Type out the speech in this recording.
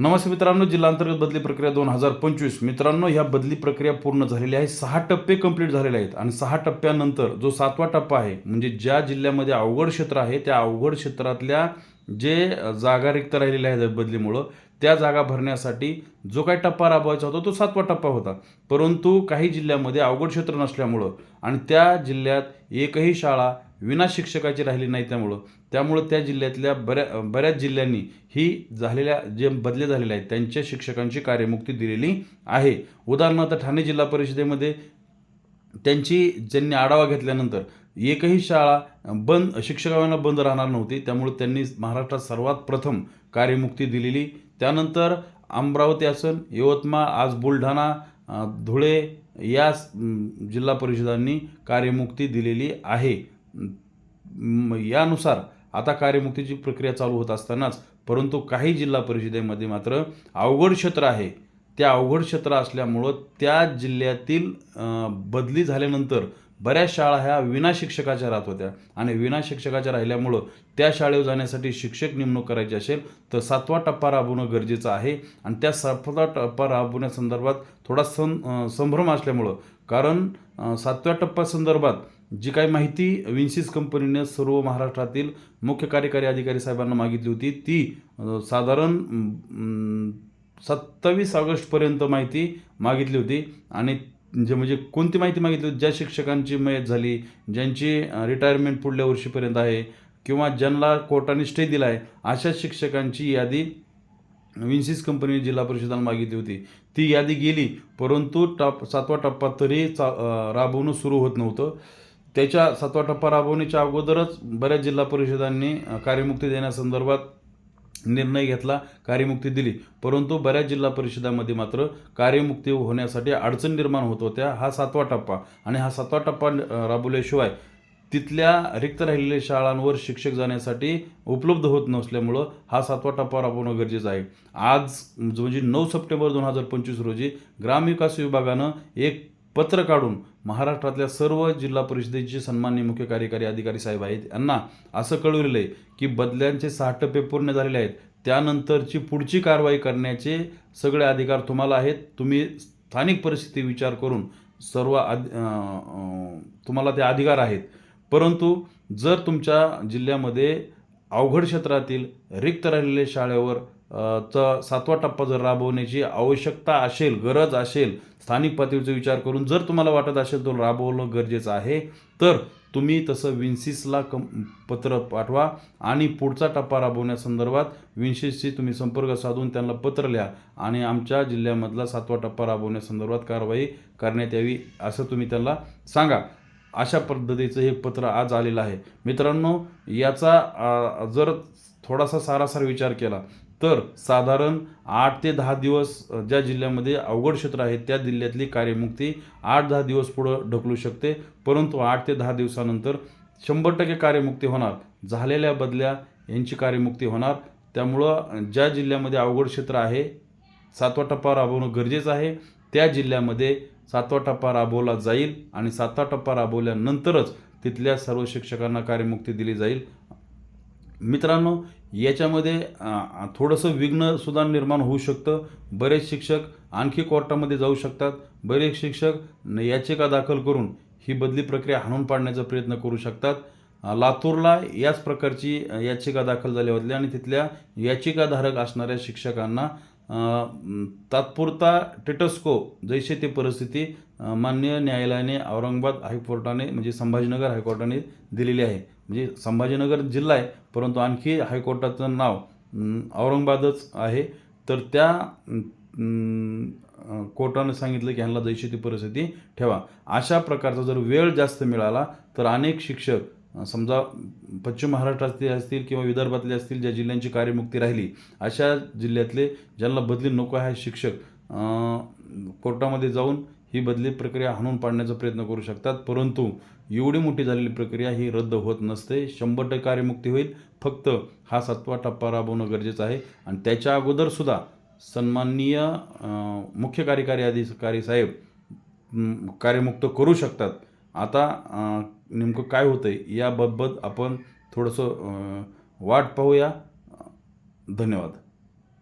नमस्ते मित्रांनो जिल्हा अंतर्गत बदली प्रक्रिया दोन हजार पंचवीस. मित्रांनो ह्या बदली प्रक्रिया पूर्ण झालेली आहे. सहा टप्पे कंप्लीट झालेले आहेत. आणि सहा टप्प्यानंतर जो सातवा टप्पा आहे म्हणजे ज्या जिल्ह्यामध्ये अवघड क्षेत्र आहे त्या अवघड क्षेत्रातल्या जे जागा रिक्त राहिलेल्या आहेत बदलीमुळं त्या जागा भरण्यासाठी जो काही टप्पा राबवायचा होता तो सातवा टप्पा होता. परंतु काही जिल्ह्यामध्ये अवघड क्षेत्र नसल्यामुळं आणि त्या जिल्ह्यात एकही शाळा विना शिक्षकाची राहिली नाही त्यामुळं. त्यामुळं त्या जिल्ह्यातल्या बऱ्या बऱ्याच जिल्ह्यांनी ही झालेल्या जे बदले झालेले आहेत त्यांच्या शिक्षकांची कार्यमुक्ती दिलेली आहे. उदाहरणार्थ ठाणे जिल्हा परिषदेमध्ये त्यांची ज्यांनी आढावा घेतल्यानंतर एकही शाळा बंद शिक्षकांना बंद राहणार नव्हती. त्यामुळे त्यांनी महाराष्ट्रात सर्वात प्रथम कार्यमुक्ती दिलेली. त्यानंतर अमरावती असन यवतमाळ आज बुलढाणा धुळे या जिल्हा परिषदांनी कार्यमुक्ती दिलेली आहे. यानुसार आता कार्यमुक्तीची प्रक्रिया चालू होत असतानाच परंतु काही जिल्हा परिषदेमध्ये मात्र अवघड क्षेत्र आहे. त्या अवघड क्षेत्र असल्यामुळं त्या जिल्ह्यातील बदली झाल्यानंतर बऱ्याच शाळा ह्या विना शिक्षकाच्या राहत होत्या. आणि विना शिक्षकाच्या राहिल्यामुळं त्या शाळेवर जाण्यासाठी शिक्षक नेमणूक करायची असेल तर सातवा टप्पा राबवणं गरजेचं आहे. आणि त्या सातवा टप्पा राबवण्यासंदर्भात थोडा सं संभ्रम असल्यामुळं कारण सातव्या टप्पा संदर्भात जी काही माहिती विन्सिस कंपनीने सर्व महाराष्ट्रातील मुख्य कार्यकारी अधिकारी साहेबांना मागितली होती ती साधारण सत्तावीस ऑगस्टपर्यंत माहिती मागितली होती. आणि जे म्हणजे कोणती माहिती मागितली होती? ज्या शिक्षकांची मयत झाली ज्यांची रिटायरमेंट पुढल्या वर्षीपर्यंत आहे किंवा ज्यांना कोर्टाने स्टे दिला आहे अशा शिक्षकांची यादी विन्सिस कंपनीने जिल्हा परिषदाला मागितली होती. ती यादी गेली परंतु टप सातवा टप्पा तरी चा राबवणं सुरू होत नव्हतं. त्याच्या सातवा टप्पा राबवण्याच्या अगोदरच बऱ्याच जिल्हा परिषदांनी कार्यमुक्ती देण्यासंदर्भात निर्णय घेतला कार्यमुक्ती दिली. परंतु बऱ्याच जिल्हा परिषदामध्ये मात्र कार्यमुक्ती होण्यासाठी अडचण निर्माण होत होत्या. हा सातवा टप्पा आणि हा सातवा टप्पा राबवल्याशिवाय तिथल्या रिक्त राहिलेल्या शाळांवर शिक्षक जाण्यासाठी उपलब्ध होत नसल्यामुळं हा सातवा टप्पा राबवणं गरजेचं आहे. आज जो म्हणजे नऊ सप्टेंबर दोन हजार पंचवीस रोजी ग्रामविकास विभागानं एक पत्र काढून महाराष्ट्रातल्या सर्व जिल्हा परिषदेचे सन्मान्य मुख्य कार्यकारी अधिकारी साहेब आहेत. यांना असं कळवलेलं आहे की बदल्यांचे सहा टप्पे पूर्ण झालेले आहेत. त्यानंतरची पुढची कारवाई करण्याचे सगळे अधिकार तुम्हाला आहेत. तुम्ही स्थानिक परिस्थिती विचार करून सर्व आद तुम्हाला ते अधिकार आहेत. परंतु जर तुमच्या जिल्ह्यामध्ये अवघड क्षेत्रातील रिक्त राहिलेल्या शाळेवर चा सातवा टप्पा जर राबवण्याची आवश्यकता असेल गरज असेल स्थानिक पातळीचा विचार करून जर तुम्हाला वाटत असेल तर राबवणं गरजेचं आहे तर तुम्ही तसं विन्सिसला कम पत्र पाठवा आणि पुढचा टप्पा राबवण्यासंदर्भात विन्सिसशी तुम्ही संपर्क साधून त्यांना पत्र लिहा आणि आमच्या जिल्ह्यामधला सातवा टप्पा राबवण्यासंदर्भात कारवाई करण्यात यावी असं तुम्ही त्यांना सांगा. अशा पद्धतीचं हे पत्र आज आलेलं आहे. मित्रांनो याचा जर थोडासा सारासार विचार केला तर साधारण आठ ते दहा दिवस ज्या जिल्ह्यामध्ये अवघड क्षेत्र आहेत त्या जिल्ह्यातली कार्यमुक्ती आठ दहा दिवस पुढं ढकलू शकते. परंतु आठ ते दहा दिवसानंतर शंभर टक्के कार्यमुक्ती होणार. झालेल्या बदल्या यांची कार्यमुक्ती होणार. त्यामुळं ज्या जिल्ह्यामध्ये अवघड क्षेत्र आहे सातवा टप्पा राबवणं गरजेचं आहे. त्या जिल्ह्यामध्ये सातवा टप्पा राबवला जाईल आणि सातवा टप्पा राबवल्यानंतरच तिथल्या सर्व शिक्षकांना कार्यमुक्ती दिली जाईल. मित्रांनो याच्यामध्ये थोडंसं विघ्नसुद्धा निर्माण होऊ शकतं. बरेच शिक्षक आणखी कोर्टामध्ये जाऊ शकतात. बरेच शिक्षक याचिका दाखल करून ही बदली प्रक्रिया हाणून पाडण्याचा प्रयत्न करू शकतात. लातूरला याच प्रकारची याचिका दाखल झाल्या होत्या आणि तिथल्या याचिकाधारक असणाऱ्या शिक्षकांना तात्पुरता टेटस्को जैसे ते परिस्थिती मान्य न्यायालयाने औरंगाबाद हायकोर्टाने म्हणजे संभाजीनगर हायकोर्टाने दिलेली आहे. म्हणजे संभाजीनगर जिल्हा आहे परंतु आणखी हायकोर्टाचं नाव औरंगाबादच आहे. तर त्या कोर्टानं सांगितलं की ह्यांना जैशी ती परिस्थिती ठेवा. अशा प्रकारचा जर वेळ जास्त मिळाला तर अनेक शिक्षक समजा पश्चिम महाराष्ट्रातले असतील किंवा विदर्भातले असतील ज्या जिल्ह्यांची कार्यमुक्ती राहिली अशा जिल्ह्यातले ज्यांना बदली नको आहे शिक्षक कोर्टामध्ये जाऊन ही बदली प्रक्रिया हाणून पाडण्याचा प्रयत्न करू शकतात परंतु एवढी मोठी झालेली प्रक्रिया ही रद्द होत नसते. शंभर टक्के कार्यमुक्ती होईल. फक्त हा सातवा टप्पा राबवणं गरजेचं आहे. आणि त्याच्या अगोदरसुद्धा सन्माननीय मुख्य कार्यकारी अधिकारी साहेब कार्यमुक्त करू शकतात. आता नेमकं काय होतं आहे याबाबत आपण थोडंसं वाट पाहूया. धन्यवाद.